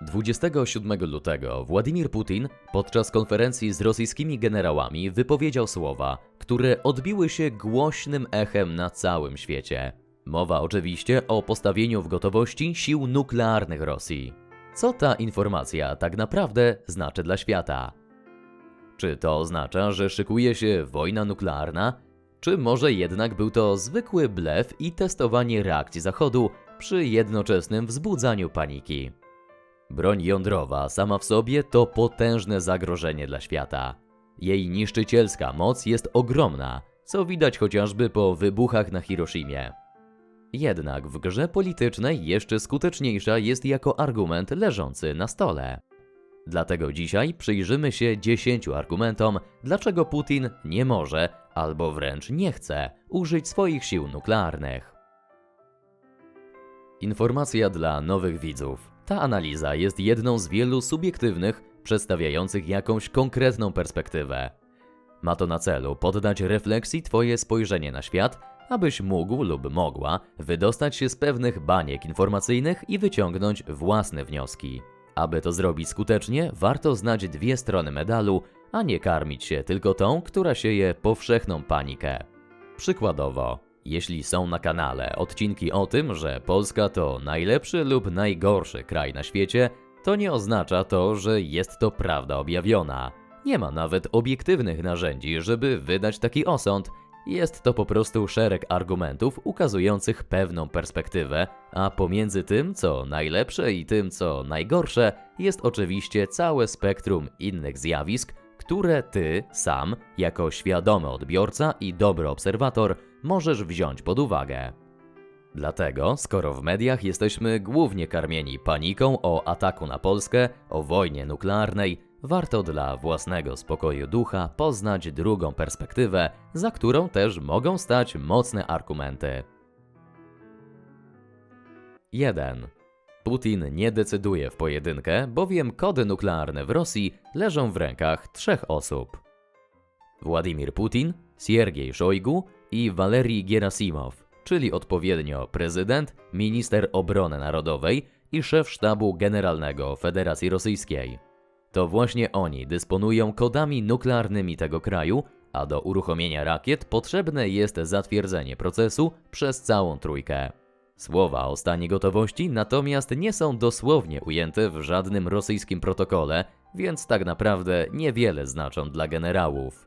27 lutego Władimir Putin podczas konferencji z rosyjskimi generałami wypowiedział słowa, które odbiły się głośnym echem na całym świecie. Mowa oczywiście o postawieniu w gotowości sił nuklearnych Rosji. Co ta informacja tak naprawdę znaczy dla świata? Czy to oznacza, że szykuje się wojna nuklearna? Czy może jednak był to zwykły blef i testowanie reakcji Zachodu przy jednoczesnym wzbudzaniu paniki? Broń jądrowa sama w sobie to potężne zagrożenie dla świata. Jej niszczycielska moc jest ogromna, co widać chociażby po wybuchach na Hiroshimie. Jednak w grze politycznej jeszcze skuteczniejsza jest jako argument leżący na stole. Dlatego dzisiaj przyjrzymy się 10 argumentom, dlaczego Putin nie może albo wręcz nie chce użyć swoich sił nuklearnych. Informacja dla nowych widzów. Ta analiza jest jedną z wielu subiektywnych, przedstawiających jakąś konkretną perspektywę. Ma to na celu poddać refleksji Twoje spojrzenie na świat, abyś mógł lub mogła wydostać się z pewnych baniek informacyjnych i wyciągnąć własne wnioski. Aby to zrobić skutecznie, warto znać dwie strony medalu, a nie karmić się tylko tą, która sieje powszechną panikę. Przykładowo, jeśli są na kanale odcinki o tym, że Polska to najlepszy lub najgorszy kraj na świecie, to nie oznacza to, że jest to prawda objawiona. Nie ma nawet obiektywnych narzędzi, żeby wydać taki osąd. Jest to po prostu szereg argumentów ukazujących pewną perspektywę, a pomiędzy tym, co najlepsze i tym, co najgorsze, jest oczywiście całe spektrum innych zjawisk, które ty sam, jako świadomy odbiorca i dobry obserwator, możesz wziąć pod uwagę. Dlatego, skoro w mediach jesteśmy głównie karmieni paniką o ataku na Polskę, o wojnie nuklearnej, warto dla własnego spokoju ducha poznać drugą perspektywę, za którą też mogą stać mocne argumenty. 1. Putin nie decyduje w pojedynkę, bowiem kody nuklearne w Rosji leżą w rękach trzech osób. Władimir Putin, Siergiej Szojgu i Walerii Gerasimow, czyli odpowiednio prezydent, minister obrony narodowej i szef sztabu generalnego Federacji Rosyjskiej. To właśnie oni dysponują kodami nuklearnymi tego kraju, a do uruchomienia rakiet potrzebne jest zatwierdzenie procesu przez całą trójkę. Słowa o stanie gotowości natomiast nie są dosłownie ujęte w żadnym rosyjskim protokole, więc tak naprawdę niewiele znaczą dla generałów.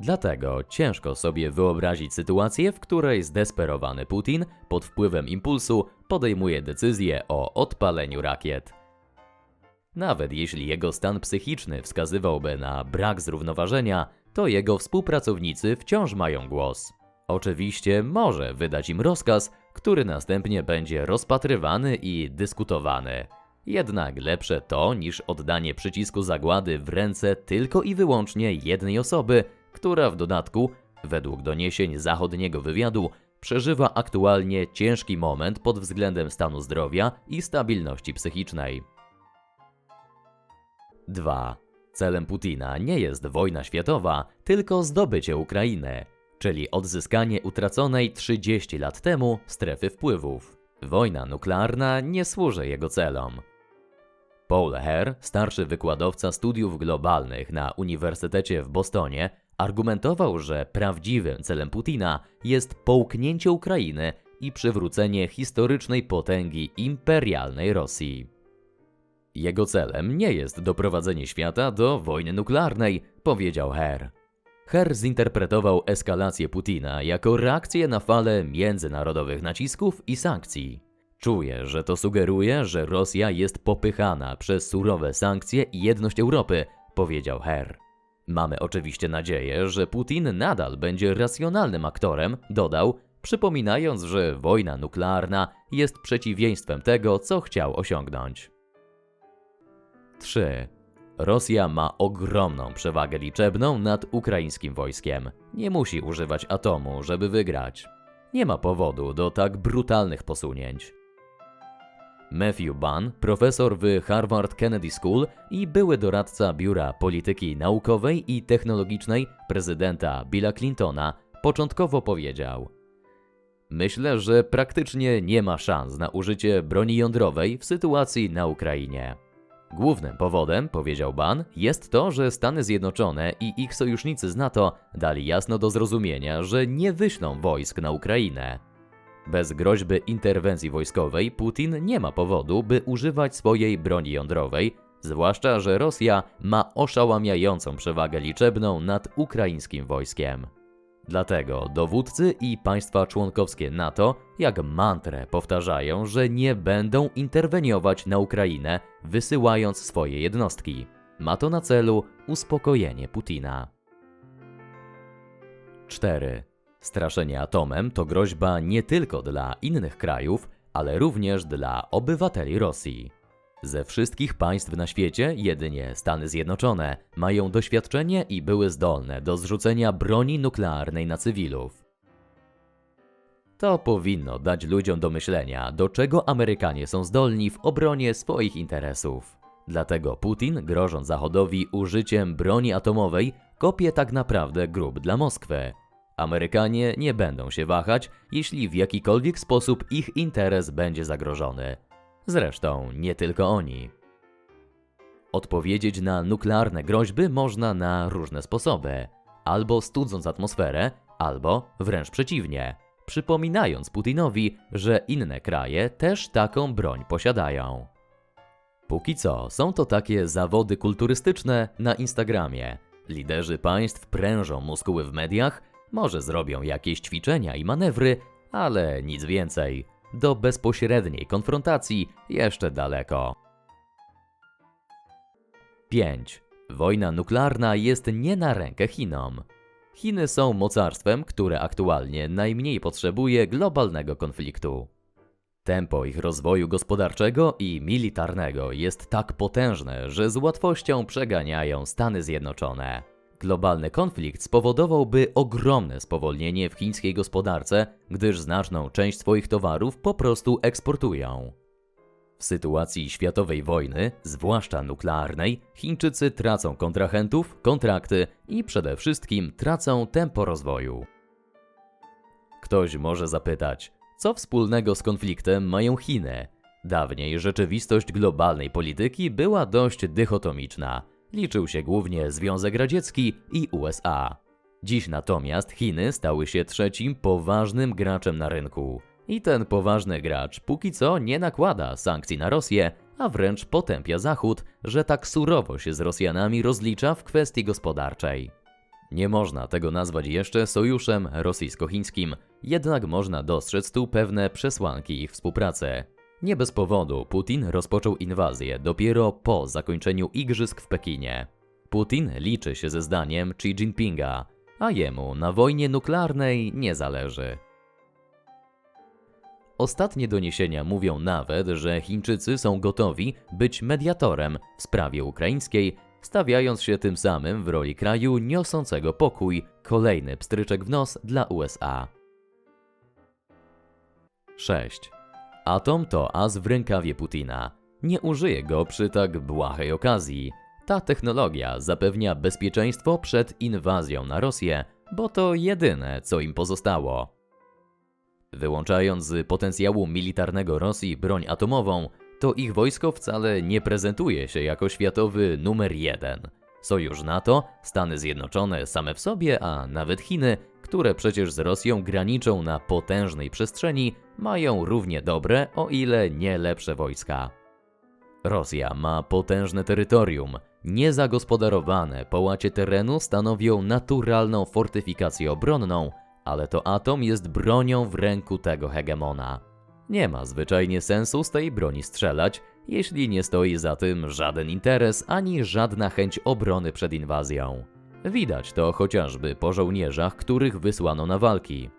Dlatego ciężko sobie wyobrazić sytuację, w której zdesperowany Putin pod wpływem impulsu podejmuje decyzję o odpaleniu rakiet. Nawet jeśli jego stan psychiczny wskazywałby na brak zrównoważenia, to jego współpracownicy wciąż mają głos. Oczywiście może wydać im rozkaz, który następnie będzie rozpatrywany i dyskutowany. Jednak lepsze to niż oddanie przycisku zagłady w ręce tylko i wyłącznie jednej osoby, która w dodatku, według doniesień zachodniego wywiadu, przeżywa aktualnie ciężki moment pod względem stanu zdrowia i stabilności psychicznej. 2. Celem Putina nie jest wojna światowa, tylko zdobycie Ukrainy, czyli odzyskanie utraconej 30 lat temu strefy wpływów. Wojna nuklearna nie służy jego celom. Paul Herr, starszy wykładowca studiów globalnych na Uniwersytecie w Bostonie, argumentował, że prawdziwym celem Putina jest połknięcie Ukrainy i przywrócenie historycznej potęgi imperialnej Rosji. Jego celem nie jest doprowadzenie świata do wojny nuklearnej, powiedział Herr. Herr zinterpretował eskalację Putina jako reakcję na falę międzynarodowych nacisków i sankcji. Czuje, że to sugeruje, że Rosja jest popychana przez surowe sankcje i jedność Europy, powiedział Herr. Mamy oczywiście nadzieję, że Putin nadal będzie racjonalnym aktorem, dodał, przypominając, że wojna nuklearna jest przeciwieństwem tego, co chciał osiągnąć. 3. Rosja ma ogromną przewagę liczebną nad ukraińskim wojskiem. Nie musi używać atomu, żeby wygrać. Nie ma powodu do tak brutalnych posunięć. Matthew Bunn, profesor w Harvard Kennedy School i były doradca Biura Polityki Naukowej i Technologicznej prezydenta Billa Clintona, początkowo powiedział: Myślę, że praktycznie nie ma szans na użycie broni jądrowej w sytuacji na Ukrainie. Głównym powodem, powiedział Ban, jest to, że Stany Zjednoczone i ich sojusznicy z NATO dali jasno do zrozumienia, że nie wyślą wojsk na Ukrainę. Bez groźby interwencji wojskowej Putin nie ma powodu, by używać swojej broni jądrowej, zwłaszcza, że Rosja ma oszałamiającą przewagę liczebną nad ukraińskim wojskiem. Dlatego dowódcy i państwa członkowskie NATO jak mantrę powtarzają, że nie będą interweniować na Ukrainę, wysyłając swoje jednostki. Ma to na celu uspokojenie Putina. 4. Straszenie atomem to groźba nie tylko dla innych krajów, ale również dla obywateli Rosji. Ze wszystkich państw na świecie jedynie Stany Zjednoczone mają doświadczenie i były zdolne do zrzucenia broni nuklearnej na cywilów. To powinno dać ludziom do myślenia, do czego Amerykanie są zdolni w obronie swoich interesów. Dlatego Putin, grożąc Zachodowi użyciem broni atomowej, kopie tak naprawdę grób dla Moskwy. Amerykanie nie będą się wahać, jeśli w jakikolwiek sposób ich interes będzie zagrożony. Zresztą nie tylko oni. Odpowiedzieć na nuklearne groźby można na różne sposoby. Albo studząc atmosferę, albo wręcz przeciwnie, przypominając Putinowi, że inne kraje też taką broń posiadają. Póki co są to takie zawody kulturystyczne na Instagramie. Liderzy państw prężą muskuły w mediach, może zrobią jakieś ćwiczenia i manewry, ale nic więcej. Do bezpośredniej konfrontacji jeszcze daleko. 5. Wojna nuklearna jest nie na rękę Chinom. Chiny są mocarstwem, które aktualnie najmniej potrzebuje globalnego konfliktu. Tempo ich rozwoju gospodarczego i militarnego jest tak potężne, że z łatwością przeganiają Stany Zjednoczone. Globalny konflikt spowodowałby ogromne spowolnienie w chińskiej gospodarce, gdyż znaczną część swoich towarów po prostu eksportują. W sytuacji światowej wojny, zwłaszcza nuklearnej, Chińczycy tracą kontrahentów, kontrakty i przede wszystkim tracą tempo rozwoju. Ktoś może zapytać, co wspólnego z konfliktem mają Chiny? Dawniej rzeczywistość globalnej polityki była dość dychotomiczna. Liczył się głównie Związek Radziecki i USA. Dziś natomiast Chiny stały się trzecim poważnym graczem na rynku. I ten poważny gracz póki co nie nakłada sankcji na Rosję, a wręcz potępia Zachód, że tak surowo się z Rosjanami rozlicza w kwestii gospodarczej. Nie można tego nazwać jeszcze sojuszem rosyjsko-chińskim, jednak można dostrzec tu pewne przesłanki ich współpracy. Nie bez powodu Putin rozpoczął inwazję dopiero po zakończeniu igrzysk w Pekinie. Putin liczy się ze zdaniem Xi Jinpinga, a jemu na wojnie nuklearnej nie zależy. Ostatnie doniesienia mówią nawet, że Chińczycy są gotowi być mediatorem w sprawie ukraińskiej, stawiając się tym samym w roli kraju niosącego pokój, kolejny pstryczek w nos dla USA. 6. Atom to as w rękawie Putina. Nie użyje go przy tak błahej okazji. Ta technologia zapewnia bezpieczeństwo przed inwazją na Rosję, bo to jedyne, co im pozostało. Wyłączając z potencjału militarnego Rosji broń atomową, to ich wojsko wcale nie prezentuje się jako światowy numer jeden. Sojusz NATO, Stany Zjednoczone same w sobie, a nawet Chiny, które przecież z Rosją graniczą na potężnej przestrzeni, mają równie dobre, o ile nie lepsze wojska. Rosja ma potężne terytorium. Niezagospodarowane połacie terenu stanowią naturalną fortyfikację obronną, ale to atom jest bronią w ręku tego hegemona. Nie ma zwyczajnie sensu z tej broni strzelać, jeśli nie stoi za tym żaden interes ani żadna chęć obrony przed inwazją. Widać to chociażby po żołnierzach, których wysłano na walki.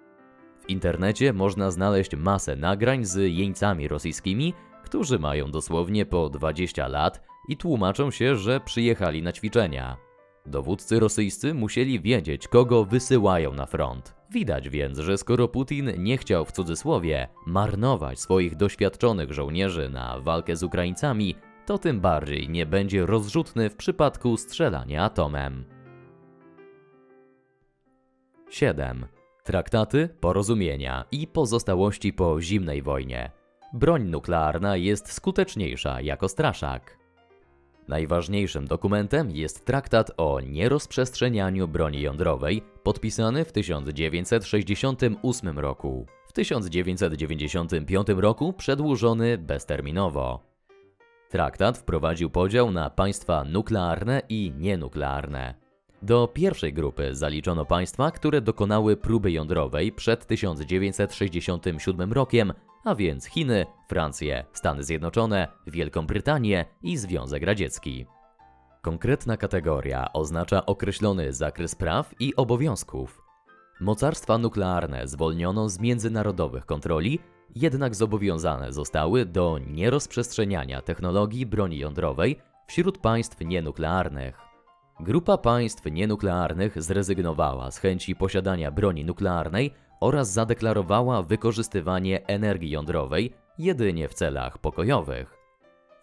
W internecie można znaleźć masę nagrań z jeńcami rosyjskimi, którzy mają dosłownie po 20 lat i tłumaczą się, że przyjechali na ćwiczenia. Dowódcy rosyjscy musieli wiedzieć, kogo wysyłają na front. Widać więc, że skoro Putin nie chciał w cudzysłowie marnować swoich doświadczonych żołnierzy na walkę z Ukraińcami, to tym bardziej nie będzie rozrzutny w przypadku strzelania atomem. 7. Traktaty, porozumienia i pozostałości po zimnej wojnie. Broń nuklearna jest skuteczniejsza jako straszak. Najważniejszym dokumentem jest traktat o nierozprzestrzenianiu broni jądrowej, podpisany w 1968 roku. W 1995 roku przedłużony bezterminowo. Traktat wprowadził podział na państwa nuklearne i nienuklearne. Do pierwszej grupy zaliczono państwa, które dokonały próby jądrowej przed 1967 rokiem, a więc Chiny, Francję, Stany Zjednoczone, Wielką Brytanię i Związek Radziecki. Konkretna kategoria oznacza określony zakres praw i obowiązków. Mocarstwa nuklearne zwolniono z międzynarodowych kontroli, jednak zobowiązane zostały do nierozprzestrzeniania technologii broni jądrowej wśród państw nienuklearnych. Grupa państw nienuklearnych zrezygnowała z chęci posiadania broni nuklearnej oraz zadeklarowała wykorzystywanie energii jądrowej jedynie w celach pokojowych.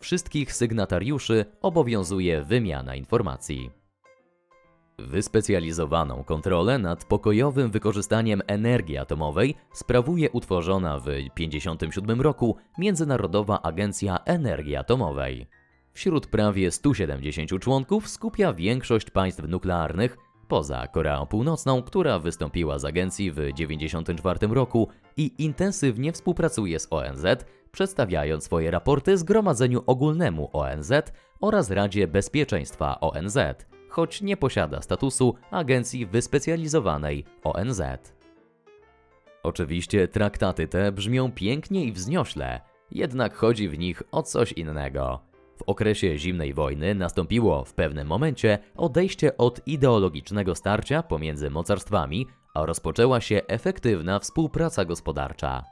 Wszystkich sygnatariuszy obowiązuje wymiana informacji. Wyspecjalizowaną kontrolę nad pokojowym wykorzystaniem energii atomowej sprawuje utworzona w 1957 roku Międzynarodowa Agencja Energii Atomowej. Wśród prawie 170 członków skupia większość państw nuklearnych, poza Koreą Północną, która wystąpiła z agencji w 1994 roku i intensywnie współpracuje z ONZ, przedstawiając swoje raporty Zgromadzeniu Ogólnemu ONZ oraz Radzie Bezpieczeństwa ONZ, choć nie posiada statusu agencji wyspecjalizowanej ONZ. Oczywiście traktaty te brzmią pięknie i wzniośle, jednak chodzi w nich o coś innego. W okresie zimnej wojny nastąpiło w pewnym momencie odejście od ideologicznego starcia pomiędzy mocarstwami, a rozpoczęła się efektywna współpraca gospodarcza.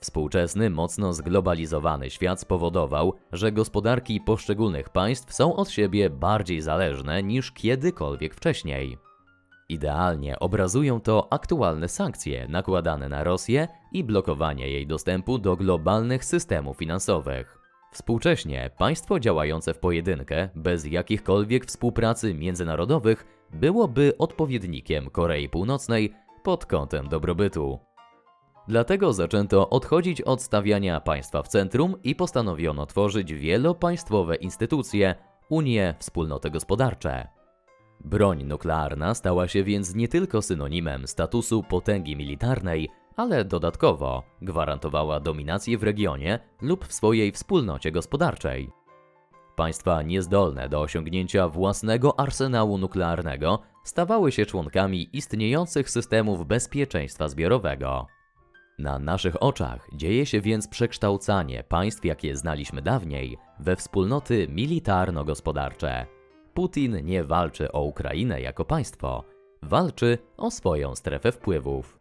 Współczesny, mocno zglobalizowany świat spowodował, że gospodarki poszczególnych państw są od siebie bardziej zależne niż kiedykolwiek wcześniej. Idealnie obrazują to aktualne sankcje nakładane na Rosję i blokowanie jej dostępu do globalnych systemów finansowych. Współcześnie państwo działające w pojedynkę, bez jakichkolwiek współpracy międzynarodowych, byłoby odpowiednikiem Korei Północnej pod kątem dobrobytu. Dlatego zaczęto odchodzić od stawiania państwa w centrum i postanowiono tworzyć wielopaństwowe instytucje, Unie, wspólnoty gospodarcze. Broń nuklearna stała się więc nie tylko synonimem statusu potęgi militarnej, ale dodatkowo gwarantowała dominację w regionie lub w swojej wspólnocie gospodarczej. Państwa niezdolne do osiągnięcia własnego arsenału nuklearnego stawały się członkami istniejących systemów bezpieczeństwa zbiorowego. Na naszych oczach dzieje się więc przekształcanie państw, jakie znaliśmy dawniej, we wspólnoty militarno-gospodarcze. Putin nie walczy o Ukrainę jako państwo, walczy o swoją strefę wpływów.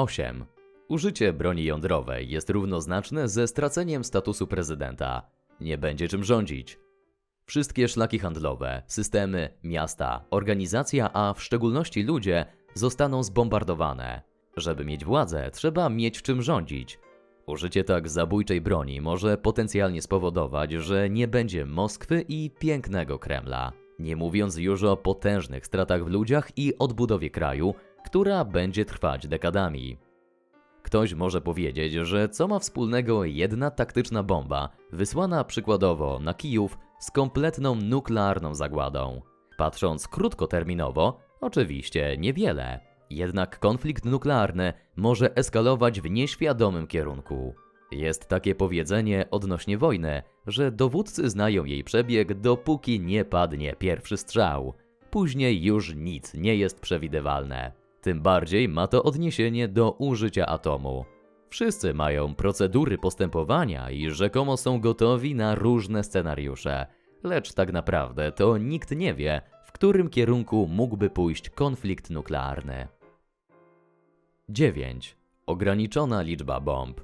8. Użycie broni jądrowej jest równoznaczne ze straceniem statusu prezydenta. Nie będzie czym rządzić. Wszystkie szlaki handlowe, systemy, miasta, organizacja, a w szczególności ludzie zostaną zbombardowane. Żeby mieć władzę, trzeba mieć czym rządzić. Użycie tak zabójczej broni może potencjalnie spowodować, że nie będzie Moskwy i pięknego Kremla. Nie mówiąc już o potężnych stratach w ludziach i odbudowie kraju, która będzie trwać dekadami. Ktoś może powiedzieć, że co ma wspólnego jedna taktyczna bomba, wysłana przykładowo na Kijów z kompletną nuklearną zagładą. Patrząc krótkoterminowo, oczywiście niewiele. Jednak konflikt nuklearny może eskalować w nieświadomym kierunku. Jest takie powiedzenie odnośnie wojny, że dowódcy znają jej przebieg, dopóki nie padnie pierwszy strzał. Później już nic nie jest przewidywalne. Tym bardziej ma to odniesienie do użycia atomu. Wszyscy mają procedury postępowania i rzekomo są gotowi na różne scenariusze, lecz tak naprawdę to nikt nie wie, w którym kierunku mógłby pójść konflikt nuklearny. 9. Ograniczona liczba bomb.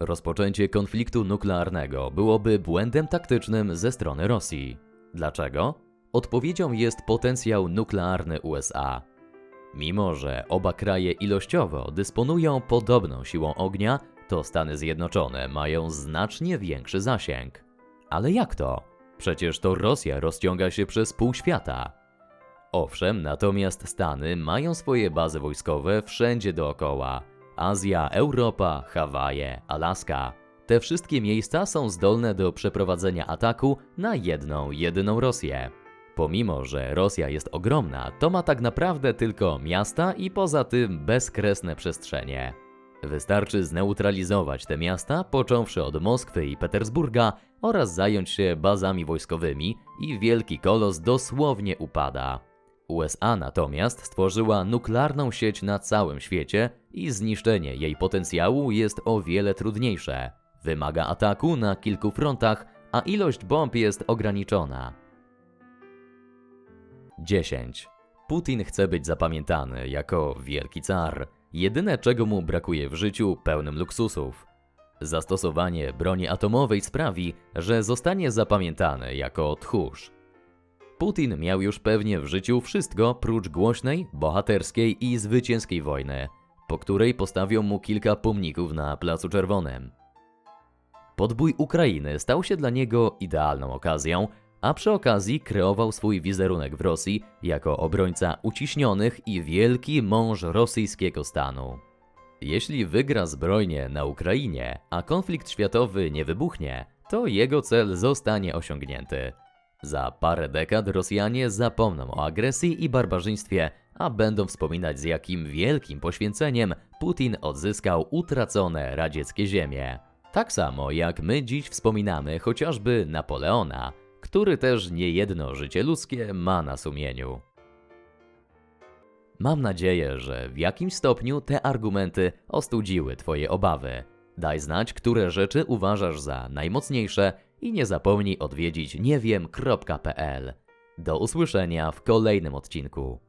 Rozpoczęcie konfliktu nuklearnego byłoby błędem taktycznym ze strony Rosji. Dlaczego? Odpowiedzią jest potencjał nuklearny USA. Mimo, że oba kraje ilościowo dysponują podobną siłą ognia, to Stany Zjednoczone mają znacznie większy zasięg. Ale jak to? Przecież to Rosja rozciąga się przez pół świata. Owszem, natomiast Stany mają swoje bazy wojskowe wszędzie dookoła. Azja, Europa, Hawaje, Alaska. Te wszystkie miejsca są zdolne do przeprowadzenia ataku na jedną, jedyną Rosję. Pomimo, że Rosja jest ogromna, to ma tak naprawdę tylko miasta i poza tym bezkresne przestrzenie. Wystarczy zneutralizować te miasta, począwszy od Moskwy i Petersburga, oraz zająć się bazami wojskowymi i wielki kolos dosłownie upada. USA natomiast stworzyła nuklearną sieć na całym świecie i zniszczenie jej potencjału jest o wiele trudniejsze. Wymaga ataku na kilku frontach, a ilość bomb jest ograniczona. 10. Putin chce być zapamiętany jako wielki car. Jedyne czego mu brakuje w życiu pełnym luksusów. Zastosowanie broni atomowej sprawi, że zostanie zapamiętany jako tchórz. Putin miał już pewnie w życiu wszystko prócz głośnej, bohaterskiej i zwycięskiej wojny, po której postawią mu kilka pomników na Placu Czerwonym. Podbój Ukrainy stał się dla niego idealną okazją, a przy okazji kreował swój wizerunek w Rosji jako obrońca uciśnionych i wielki mąż rosyjskiego stanu. Jeśli wygra zbrojnie na Ukrainie, a konflikt światowy nie wybuchnie, to jego cel zostanie osiągnięty. Za parę dekad Rosjanie zapomną o agresji i barbarzyństwie, a będą wspominać z jakim wielkim poświęceniem Putin odzyskał utracone radzieckie ziemie. Tak samo jak my dziś wspominamy chociażby Napoleona, który też niejedno życie ludzkie ma na sumieniu. Mam nadzieję, że w jakimś stopniu te argumenty ostudziły Twoje obawy. Daj znać, które rzeczy uważasz za najmocniejsze i nie zapomnij odwiedzić niewiem.pl. Do usłyszenia w kolejnym odcinku.